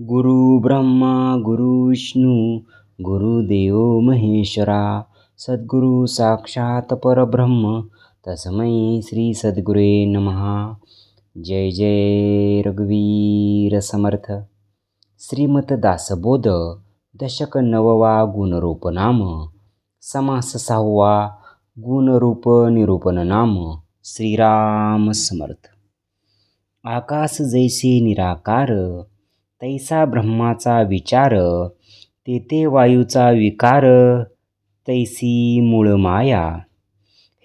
गुरु ब्रह्मा गुरु विष्णू गुरुदेव महेश्वरा सद्गुरु साक्षात परब्रह्म तस्मै श्री सद्गुरे नमहा जय जय रघुवीर समर्थ. श्रीमत दासबोध दशक नववा गुणरूप नाम समास सहावा गुणरूप निरूपण नाम श्रीराम समर्थ. आकाश जैसे निराकार तैसा ब्रह्माचा विचार तेथे वायूचा विकार तैसी मूळ माया.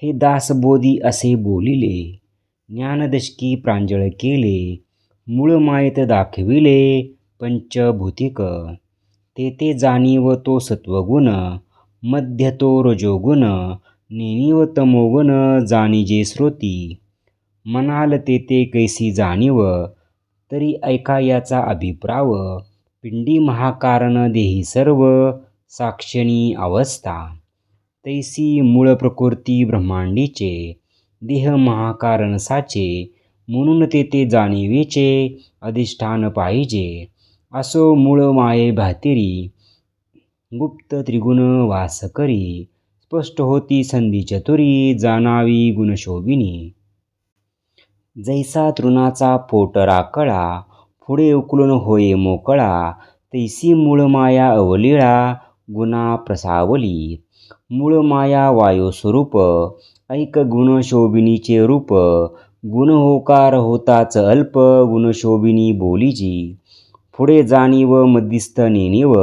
हे दासबोधी असे बोलिले ज्ञानदशकी प्रांजळ केले मूळ मायेत दाखविले पंचभूतिक. तेथे जाणीव तो सत्वगुण मध्य तो रजोगुण नेणीव तमोगुण जाणीजे श्रोती मनाल तेथे कैसी जाणीव तरी ऐका याचा अभिप्राव. पिंडी महाकारण देही सर्व साक्षणी अवस्था. तैसी मूळ प्रकृती ब्रह्मांडीचे देह महाकारण साचे म्हणून तेथे जाणीवेचे अधिष्ठान पाहिजे. असो मूळ माये भातिरी गुप्त त्रिगुण वास करी. स्पष्ट होती संधी चतुरी जाणावी गुणशोभिनी जैसा तृणाचा पोट राकळा पुढे उकलून होय मोकळा तैसी मूळ माया अवलीळा गुणा प्रसावली. मूळ माया वायू स्वरूप ऐक गुणशोभिनीचे रूप गुण होकार होताच अल्प गुणशोभिनी बोलीजी. पुढे जाणीव मध्यस्थ नेणीव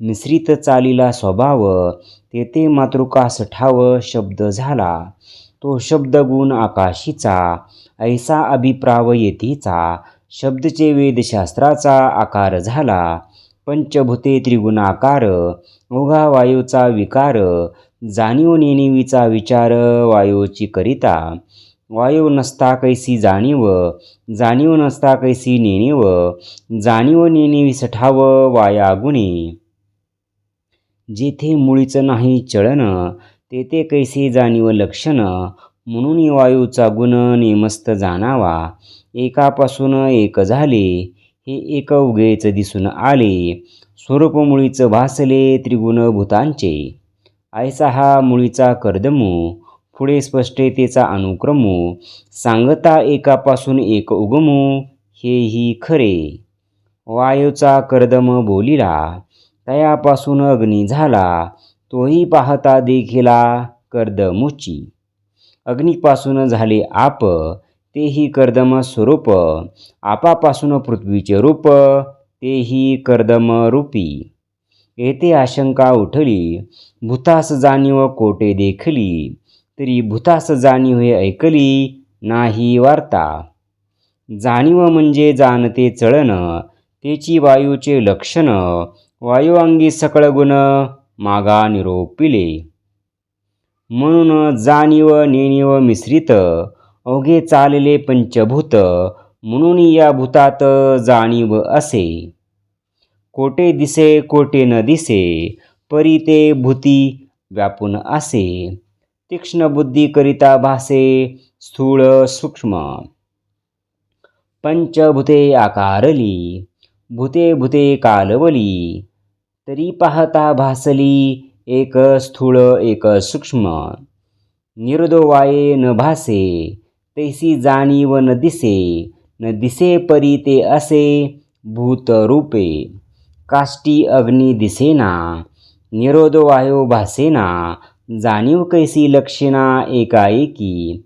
मिश्रित चालीला स्वभाव तेथे मातृकास ठाव शब्द झाला. तो शब्दगुण आकाशीचा ऐसा अभिप्राव येथीचा शब्दचे वेदशास्त्राचा आकार झाला. पंचभूते त्रिगुणाकार ओघा वायूचा विकार जाणीव नेणीवीचा विचार वायूची करिता. वायू नसता कैसी जाणीव जाणीव नसता कैसी नेणीव जाणीव नेणीवी सठाव वाया गुणे. जेथे मुळीचं नाही चळण तेथे कैसे जाणीव लक्षण? म्हणून वायूचा गुण नेमस्त जाणावा. एकापासून एक झाले हे एक उगेच दिसून आले. स्वरूप मुळीच भासले त्रिगुण भूतांचे ऐसा हा मुळीचा कर्दमू पुढे स्पष्टतेचा अनुक्रमू. सांगता एकापासून एक उगमू हेही खरे. वायूचा कर्दम बोलिला तयापासून अग्नी झाला. तोही पाहता देखिला कर्दमुची. अग्नीपासून झाले आप तेही कर्दम स्वरूप आपापासून पृथ्वीचे रूप तेही कर्दम रूपी. येथे आशंका उठली भूतास जाणीव कोटे देखली तरी भूतास जाणीव हे ऐकली नाही वार्ता. जाणीव म्हणजे जाणते चळण तेची वायूचे लक्षण वायुअंगी सकळ गुण मागा निरोपिले. म्हणून जाणीव नेणीव मिश्रित अवघे चालले पंचभूत म्हणून या भूतात जाणीव असे. कोटे दिसे कोटे न दिसे परी ते भूती व्यापून असे. तीक्ष्ण बुद्धी करिता भासे स्थूळ सूक्ष्म. पंचभूते आकारली भूते भूते कालवली. तरी पाहता भासली एक स्थूळ एक सूक्ष्म. निर्दोवाये न भासे तैसी जाणीव न दिसे न दिसे परी ते असे भूतरूपे काष्टी अग्नी दिसेना निरोध वायो भासेना जाणीव कैसी लक्षणा एकाएकी.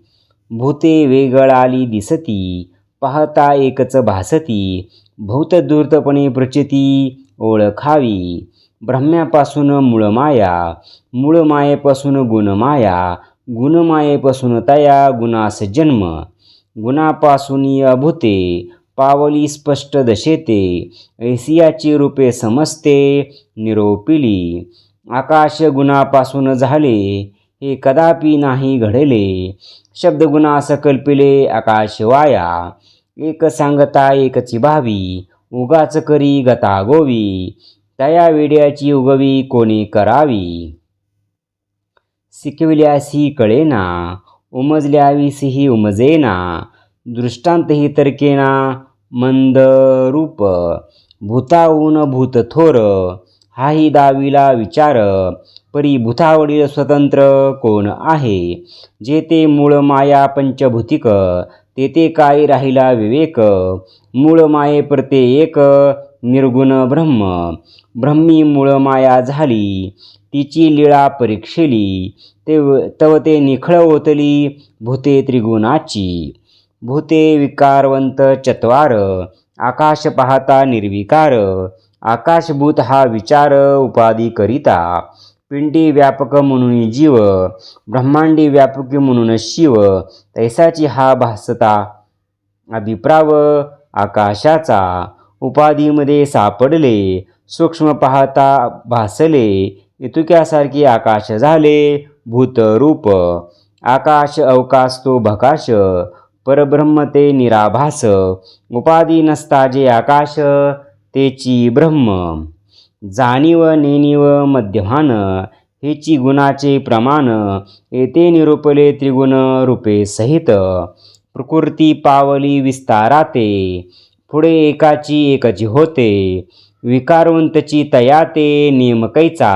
भूते वेगळाली दिसती पाहता एकच भासती भूतधूर्तपणे प्रचिती ओळखावी. ब्रह्म्यापासून मूळमाया मूळमायेपासून गुणमाया गुणमायेपासून तया गुणास जन्म. गुणापासून अभूते पावली स्पष्ट दशेते ऐसियाची रूपे समजते निरोपिली. आकाश गुणापासून झाले हे कदापि नाही घडले. शब्दगुणास कल्पिले आकाश वाया. एक सांगता एकची भावी उगाच करी गता गोवी. तया वेड्याची उगवी कोणी करावी? शिकविल्यासी कळेना उमजल्याविसही उमजेना. दृष्टांतही तर्केना मंद रूप. भूताहून भूत थोर हाही दाविला विचार. परी भूतावडील स्वतंत्र कोण आहे? जे ते मूळ माया पंचभूतिक तेथे काय राहिला विवेक? मूळ माये प्रते एक निर्गुण ब्रह्म. ब्रह्मी मूळ माया झाली तिची लीळा परीक्षेली ते तव ते निखळ ओतली भूते त्रिगुणाची. भूते विकारवंत चत्वार आकाश पाहता निर्विकार. आकाशभूत हा विचार उपाधी करिता. पिंडी व्यापक म्हणून जीव ब्रह्मांडी व्यापक म्हणून शिव तैसाची हा भासता. अभिप्राव आकाशाचा उपाधीमध्ये सापडले सूक्ष्म पाहता भासले इतुक्यासारखे आकाश झाले भूतरूप. आकाश अवकाश तो भकाश परब्रह्म ते निराभास. उपाधी नसता जे आकाश तेची ब्रह्म. जाणीव नेणीव मध्यमान हेची गुणाचे प्रमाण येथे निरूपले त्रिगुण रूपे सहित. प्रकृती पावली विस्ताराते पुढे एकाची एकची होते. विकारवंतची तयाते नेमकैचा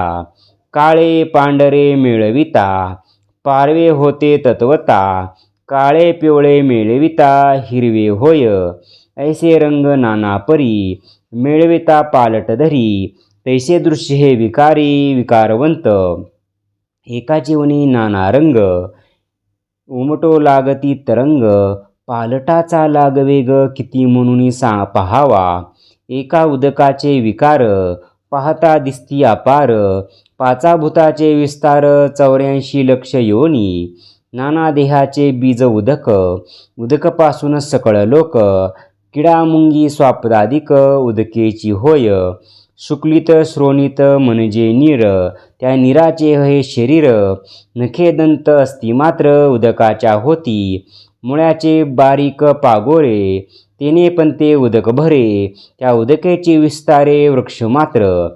काळे पांढरे मिळविता पारवे होते तत्वता काळे पिवळे मिळविता हिरवे होय. ऐसे रंग नाना परी मिळविता पालट पैसे तैसे दृश्य हे विकारी विकारवंत. एका जीवनी नाना रंग उमटो लागती तरंग पालटाचा लागवेग किती म्हणून सा पहावा. एका उदकाचे विकार पाहता दिसती अपार पाचा भूताचे विस्तार चौऱ्याऐंशी लक्ष योनी. नाना देहाचे बीज उदक उदकपासून सकळ लोक किडामुंगी स्वापदादिक उदकेची होय. शुक्लित श्रोणित म्हणजे नीर त्या नीराचे हे शरीर नखे दंत असती मात्र उदकाच्या होती. मुळ्याचे बारीक पागोळे तेने पण ते उदक भरे त्या उदकेचे विस्तारे वृक्ष मात्र.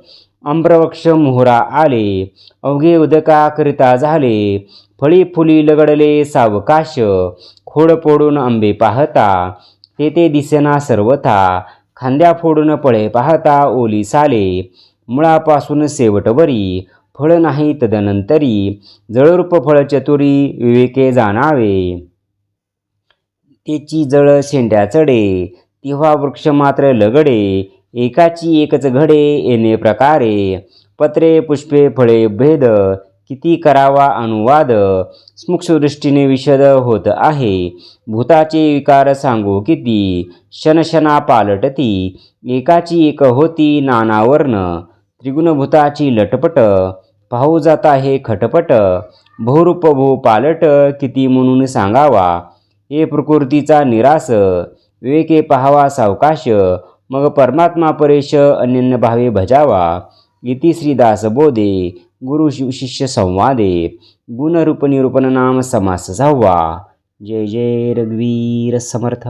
आम्रवृक्ष मोहरा आले अवघे उदकाकरिता झाले. फळी फुली लगडले सावकाश खोड पोडून आंबे पाहता तेथे दिसेना सर्वथा. खांद्या फोडून पळे पाहता ओली साले. मुळापासून सेवटवरी फळ नाही तदनंतरी जळरूप फळ चतुरी विवेके जाणावे. तेची जळ शेंड्या चढे तेव्हा वृक्ष मात्र लगडे एकाची एकच घडे येणे प्रकारे. पत्रे पुष्पे फळे भेद किती करावा अनुवाद? स्मुक्षदृष्टीने विशद होत आहे. भूताचे विकार सांगू किती? शनशना पालटती. एकाची एक होती नानावर्ण. त्रिगुणभूताची लटपट. पाहू जाता हे खटपट. बहुरूप भू पालट किती म्हणून सांगावा? हे प्रकृतीचा निरास. विवेके पहावा सावकाश. मग परमात्मा परेश अन्यन्य भावे भजावा. इति श्रीदास बोधे गुरु शिव शिष्य संवादे। गुणरूपनिरूपण नाम समास सहावा जय जय रघुवीर समर्थ।